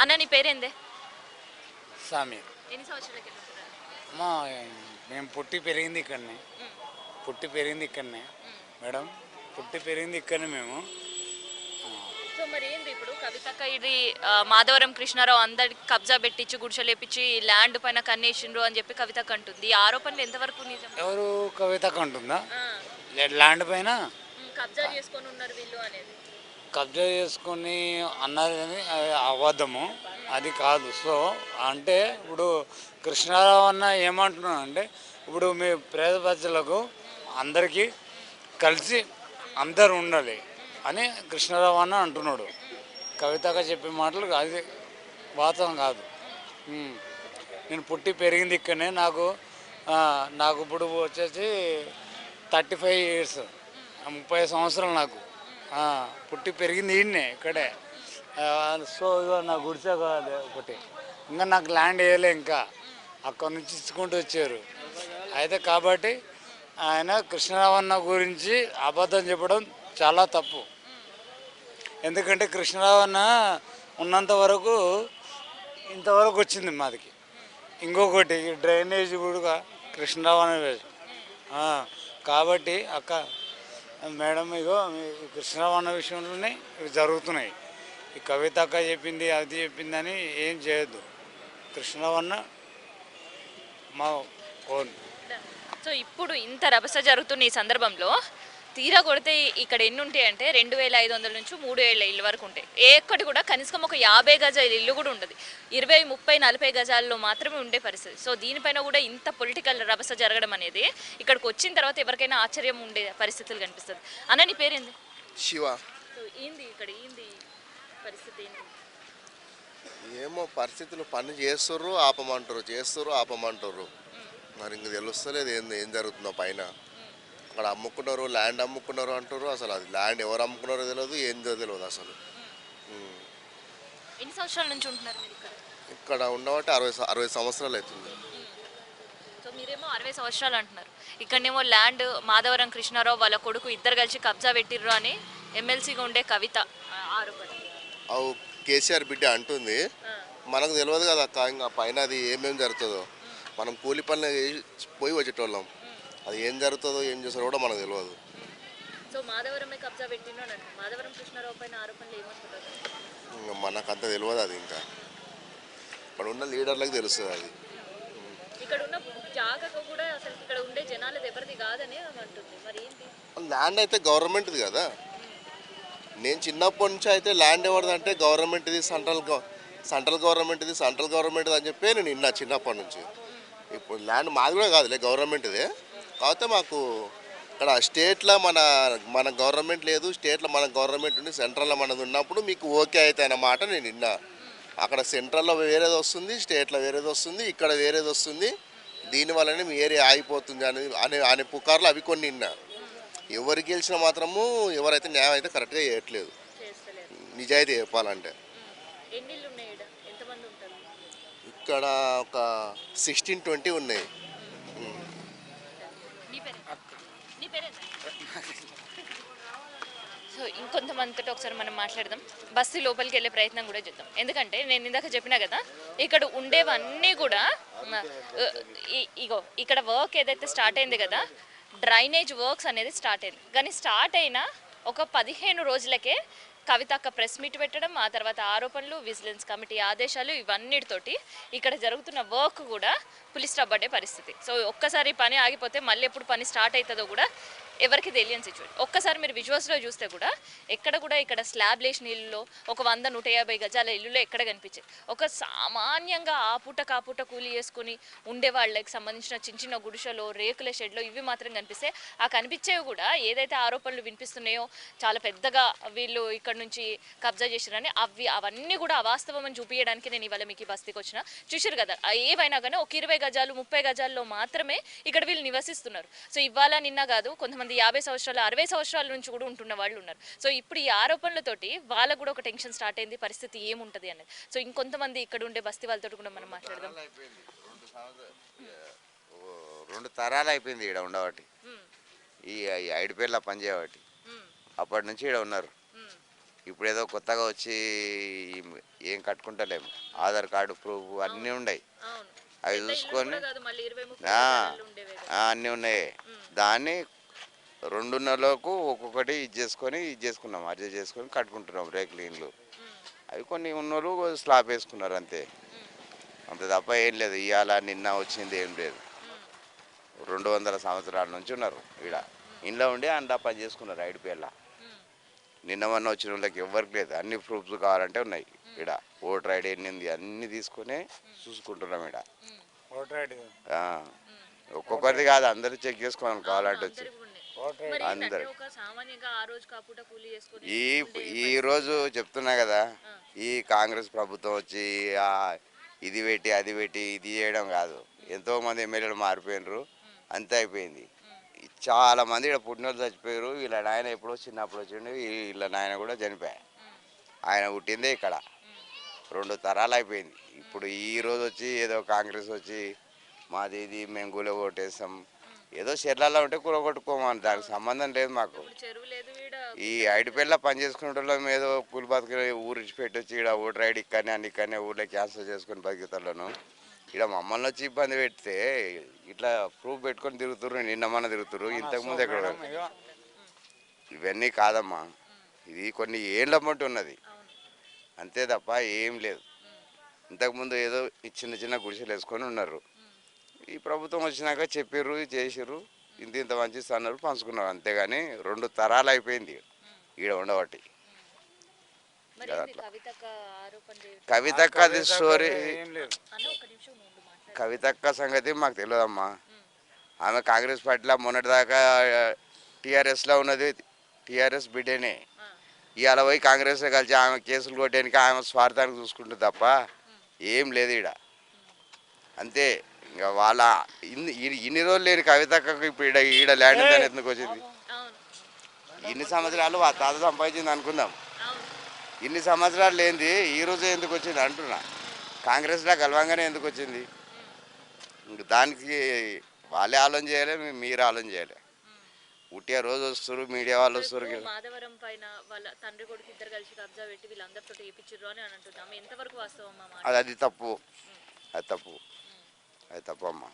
అన్న నీ పేరేందే? స్వామి ఎన్ని సంవత్సరాలకి మేము పుట్టి పెరిగింది ఇక్కడనే. పుట్టి పెరిగింది ఇక్కడనే. మేడం పుట్టి పెరిగింది ఇక్కడనే మేము. సో మరి ఏంది ఇప్పుడు? కవితక్క ఇది మాధవరం కృష్ణారావు అందరికి కబ్జా పెట్టించి గుడిసెలేపించి ల్యాండ్ పైన కన్నేసిండ్రు అని చెప్పి కవితక్క అంటుంది ఈ ఆరోపణలు ఎంతవరకు నిజం? ఎవరు కవితకు అంటుందా ల్యాండ్ పైన? కబ్జా చేసుకొని ఉన్నారు వీళ్ళు అనేది. కబ్జా చేసుకుని అన్నారు కానీ అది అబద్ధము. అది కాదు. సో అంటే ఇప్పుడు కృష్ణారావు అన్న ఏమంటున్నాడు అంటే ఇప్పుడు మీ పేద ప్రజలకు అందరికీ కలిసి అందరు ఉండాలి అని కృష్ణారావు అన్న అంటున్నాడు. కవితగా చెప్పే మాటలు అది వాతం కాదు. నేను పుట్టి పెరిగింది ఇక్కడనే. నాకు నాకు ఇప్పుడు వచ్చేసి థర్టీ ఫైవ్ ఇయర్స్. ముప్పై సంవత్సరాలు నాకు. పుట్టి పెరిగింది ఈయన్నే ఇక్కడే. సో ఇదో నా గుడిసె కాదు ఒకటి. ఇంకా నాకు ల్యాండ్ వేయలే ఇంకా. అక్కడ నుంచి ఇచ్చుకుంటూ వచ్చారు. అయితే కాబట్టి ఆయన కృష్ణరావణ గురించి అబద్ధం చెప్పడం చాలా తప్పు. ఎందుకంటే కృష్ణరావణ ఉన్నంత వరకు ఇంతవరకు వచ్చింది మాదికి. ఇంకొకటి డ్రైనేజ్ కూడా కృష్ణరావణ కాబట్టి అక్క మేడం ఇగో మీ కృష్ణరావు విషయంలోనే ఇవి జరుగుతున్నాయి. ఈ కవిత అక్క చెప్పింది అది చెప్పిందని ఏం చేయొద్దు. కృష్ణవర్ణ మా ఓన్. సో ఇప్పుడు ఇంత రభస జరుగుతున్న ఈ సందర్భంలో తీరా కొడితే ఇక్కడ ఎన్ని ఉంటాయి అంటే రెండు వేల ఐదు వందల నుంచి మూడు వేల ఇల్లు వరకు ఉంటాయి. ఏ ఒక్కటి కూడా కనీసం ఒక యాభై గజాల ఇల్లు కూడా ఉండదు. ఇరవై ముప్పై నలభై గజాల్లో మాత్రమే ఉండే పరిస్థితి. సో దీనిపైన కూడా ఇంత పొలిటికల్ రభస జరగడం అనేది ఇక్కడికి వచ్చిన తర్వాత ఎవరికైనా ఆశ్చర్యం ఉండే పరిస్థితులు కనిపిస్తుంది. అన్న నీ పేరేంది? శివ. సో ఏంది ఇక్కడ? ఏంది పరిస్థితి ఏంది? ఏమో పరిస్థితులు పని చేస్తుర్రు ఆపమంటారు చేస్తుర్రు ఆపమంటారు మరి ఇంక తెలుస్తలేదు ఏం ఏం జరుగుతుందో పైన. అక్కడ అమ్ముకున్నారు ల్యాండ్ అమ్ముకున్నారు అంటారు అసలు అది ల్యాండ్ ఎవరు అమ్ముకున్నారో తెలియదు ఏందో తెలియదు అసలు. ఎన్ని సంవత్సరాల నుంచి ఉంటున్నారు మీరు ఇక్కడ? ఇక్కడ ఉండబట్టి అరవై స- అరవై సంవత్సరాలు అవుతుంది. సో మీరేమో అరవై సంవత్సరాలు అంటున్నారు. ఇక్కడనేమో ల్యాండ్ మాధవరం కృష్ణారావు వాళ్ళ కొడుకు ఇద్దరు కలిసి కబ్జా పెట్టిర్రు అని ఎమ్మెల్సీగా ఉండే కవిత ఆ, ఆరోపణ. అవు కేసీఆర్ బిడ్డ అంటుంది మనకు తెలియదు కదా అక్క ఇంకా పైన అది ఏమేమి జరుగుతుందో. మనం కూలి పనులు చేసి పోయి వచ్చేటోళ్ళం. అది ఏం జరుగుతుందో ఏం చేస్తారో కూడా మనకు తెలియదు సో మాధవరమే కబ్జా పెట్టిండు అని అంటారు మాధవరం కృష్ణారావు పైన ఆరోపణలు ఏమంటారు ఇంకా మనకు అంత తెలియదు అది ఇంకా. ఇక్కడ ఉన్న లీడర్లకు తెలుస్తుంది అది. ఇక్కడ ఉన్న జాగకు కూడా అసలు ఇక్కడ ఉండే జనాలది ఎవరిది కాదని ఆమె అంటుంది. మరి ఏంటి? ల్యాండ్ అయితే గవర్నమెంట్ది కదా. నేను చిన్నప్పటి నుంచి అయితే ల్యాండ్ ఎవరిది అంటే గవర్నమెంట్ది సెంట్రల్ సెంట్రల్ గవర్నమెంట్ది సెంట్రల్ గవర్నమెంట్ది అని చెప్పి నేను విన్నా చిన్నప్పటి నుంచి. ఇప్పుడు ల్యాండ్ మాది కూడా కాదులే గవర్నమెంట్దే. కాకపోతే మాకు ఇక్కడ స్టేట్లో మన మన గవర్నమెంట్ లేదు స్టేట్లో మన గవర్నమెంట్ ఉంది సెంట్రల్లో మనది ఉన్నప్పుడు మీకు ఓకే అయితే అన్నమాట నేను విన్నా. అక్కడ సెంట్రల్లో వేరేది వస్తుంది స్టేట్లో వేరేది వస్తుంది ఇక్కడ వేరేది వస్తుంది. దీనివల్లనే మీ ఏరియా ఆగిపోతుంది అని అనే అనే పుకార్లు అవి కొన్ని విన్నా. ఎవరు గెలిచినా మాత్రము ఎవరైతే న్యాయం అయితే కరెక్ట్గా చేయట్లేదు. నిజాయితీ చెప్పాలంటే. ఇక్కడ ఒక సిక్స్టీన్ ట్వంటీ ఉన్నాయి నీ పేరే నీ సో ఇంకొంతమందితో ఒకసారి మనం మాట్లాడదాం. బస్సు లోపలికి వెళ్ళే ప్రయత్నం కూడా చేద్దాం. ఎందుకంటే నేను ఇందాక చెప్పినా కదా ఇక్కడ ఉండేవన్నీ కూడా ఇగో ఇక్కడ వర్క్ ఏదైతే స్టార్ట్ అయింది కదా డ్రైనేజ్ వర్క్స్ అనేది స్టార్ట్ అయింది. కానీ స్టార్ట్ అయిన ఒక పదిహేను రోజులకే కవితక్క ప్రెస్ మీట్ పెట్టడం ఆ తర్వాత ఆరోపణలు విజిలెన్స్ కమిటీ ఆదేశాలు ఇవన్నిటితోటి ఇక్కడ జరుగుతున్న వర్క్ కూడా పులి స్టాప్ పరిస్థితి. సో ఒక్కసారి పని ఆగిపోతే మళ్ళీ ఎప్పుడు పని స్టార్ట్ అవుతుందో కూడా ఎవరికి తెలియని సిచ్యువేషన్ ఒక్కసారి మీరు విజువల్స్లో చూస్తే కూడా ఎక్కడ కూడా ఇక్కడ స్లాబ్ లేచిన ఇల్లులో ఒక వంద నూట యాభై గజాల ఇల్లులో ఎక్కడ కనిపించేది. ఒక సామాన్యంగా ఆ పూట కాపూట కూలి చేసుకుని ఉండే వాళ్ళకి సంబంధించిన చిన్న చిన్న గుడిసెలో రేకుల షెడ్లో ఇవి మాత్రం కనిపిస్తే ఆ కనిపించేవి కూడా ఏదైతే ఆరోపణలు వినిపిస్తున్నాయో చాలా పెద్దగా వీళ్ళు ఇక్కడ నుంచి కబ్జా చేసిరని అవి అవన్నీ కూడా అవాస్తవం అని చూపించడానికి నేను ఇవాళ మీకు బస్తీకి వచ్చిన. చూసారు కదా ఏవైనా కానీ ఒక ఇరవై గజాలు ముప్పై గజాల్లో మాత్రమే ఇక్కడ వీళ్ళు నివసిస్తున్నారు. సో ఇవాళ నిన్న కాదు కొంతమంది యాభై సంవత్సరాలు అరవై సంవత్సరాల నుంచి కూడా ఉంటున్న వాళ్ళు ఉన్నారు. సో ఇప్పుడు ఈ ఆరోపణలతోటి వాళ్ళకు కూడా ఒక టెన్షన్ స్టార్ట్ అయింది పరిస్థితి ఏముంటది అనేది. సో ఇంకొంతమంది ఇక్కడ ఉండే బస్తీ వాళ్ళతో కూడా మనం మాట్లాడదాం. రెండు తరాలు అయిపోయింది ఈడ ఉండబట్టి. ఈ ఈ ఐదు పేర్ల పనిచేయబట్టి. అప్పటి నుంచి ఈడ ఉన్నారు. ఇప్పుడు ఏదో కొత్తగా వచ్చి ఏం కట్టుకుంటలేము. ఆధార్ కార్డు ప్రూఫ్ అన్నీ ఉన్నాయి అవి చూసుకొని అన్నీ ఉన్నాయి. దాన్ని రెండున్నరకు ఒక్కొక్కటి ఇది చేసుకొని ఇది చేసుకున్నాం. అడ్జస్ట్ చేసుకొని కట్టుకుంటున్నాం రేకులు ఇండ్లు. అవి కొన్ని ఉన్నోళ్ళు స్లాబ్ వేసుకున్నారు అంతే. అంతే తప్ప ఏం లేదు. ఇవాళ నిన్న వచ్చింది ఏం లేదు. రెండు వందల సంవత్సరాల నుంచి ఉన్నారు ఈడ. ఇంట్లో ఉండి అండా పని చేసుకున్నారు ఐడిపిఎల్లా నిన్న మొన్న వచ్చిన వాళ్ళకి ఎవరికి లేదు. అన్ని ప్రూఫ్స్ కావాలంటే ఉన్నాయి ఈడ. ఓటర్ ఐడి ఎన్ని ఉంది అన్ని తీసుకొని చూసుకుంటున్నాం ఈడ. Voter ID. ఆ. ఒక్కొక్కరిది కాదు అందరూ చెక్ చేసుకోవాలి కావాలంటే వచ్చి. అందరి. ఈ ఈ రోజు చెప్తున్నా కదా ఈ కాంగ్రెస్ ప్రభుత్వం వచ్చి ఇది పెట్టి అది పెట్టి ఇది చేయడం కాదు. ఎంతో మంది ఎమ్మెల్యేలు మారిపోయినరు అంతే అయిపోయింది. చాలా మంది ఇక్కడ పుట్టినోళ్ళు చచ్చిపోయారు వీళ్ళ నాయన ఎప్పుడో చిన్నప్పుడు వచ్చిండు వీళ్ళ నాయన కూడా చనిపోయాయి ఆయన పుట్టిందే ఇక్కడ. రెండు తరాలు అయిపోయింది. ఇప్పుడు ఈ రోజు వచ్చి ఏదో కాంగ్రెస్ వచ్చి మాది ఇది మేము కూల ఓటేస్తాం ఏదో చెర్లలో ఉంటే కూల కొట్టుకోమని దానికి సంబంధం లేదు మాకు. ఈ ఐడిపిల్ల పని చేసుకునే వాళ్ళం ఏదో కూలి బతుకుని ఊరు ఇచ్చి పెట్టొచ్చి ఇక్కడ ఓటర్ ఐడి ఇక్కడనే అన్ని ఇక్కడనే ఊర్లో క్యాన్సిల్ చేసుకుని బతుకుతాను ఇక్కడ మమ్మల్ని వచ్చి ఇబ్బంది పెడితే ఇట్లా ప్రూఫ్ పెట్టుకొని తిరుగుతుర్రు నిన్న మన తిరుగుతుర్రు ఇంతకుముందు ఎక్కడ ఇవన్నీ కాదమ్మా. ఇది కొన్ని ఏళ్ళ ఉన్నది. అంతే తప్ప ఏం లేదు. ఇంతకుముందు ఏదో ఈ చిన్న చిన్న గుడిసెలు వేసుకొని ఉన్నారు. ఈ ప్రభుత్వం వచ్చినాక చెప్పిర్రు చేసిర్రు ఇంత ఇంత మంచి అన్నారు పంచుకున్నారు అంతేగాని రెండు తరాలు అయిపోయింది ఈడ ఉండబట్టి. కవితక్క అది స్టోరీ. ఏం లేదు. అన్న ఒక నిమిషం ముందు మాట్లాడు. కవితక్క సంగతి మాకు తెలియదమ్మా ఆమె కాంగ్రెస్ పార్టీలో మొన్నటిదాకా టీఆర్ఎస్లో ఉన్నది టీఆర్ఎస్ బిడ్డనే. ఇవాళ పోయి కాంగ్రెస్ కలిసి ఆమె కేసులు కొట్టడానికి ఆమె స్వార్థానికి చూసుకుంటుంది తప్ప ఏం లేదు ఈడ. అంతే. ఇంకా వాళ్ళ ఇన్ని ఇన్ని- రోజులు లేని కవితక్కకు ఇప్పుడు ఈడ ఈడ ల్యాండ్ ఉందని ఎందుకు వచ్చింది? ఇన్ని సంవత్సరాలు వాళ్ళ తాత సంపాదించింది అనుకుందాం. ఇన్ని సంవత్సరాలు లేనిది ఈ రోజే ఎందుకు వచ్చింది అంటున్నా. కాంగ్రెస్లో కలవంగానే ఎందుకు వచ్చింది? ఇంక దానికి వాళ్ళే ఆలోచన చేయలే మీరు ఆలోచన చేయలే. ఉట్టిగా రోజు వస్తారు మీడియా వాళ్ళు వస్తారు మాధవరం పైన వాళ్ళ తండ్రి కొడుకు ఇద్దరు కలిసి కబ్జా పెట్టి వీళ్ళందరితో అని అని అంటున్నాం. ఎంతవరకు వాస్తవం అది తప్పు. అది తప్పు. అది తప్పు అమ్మా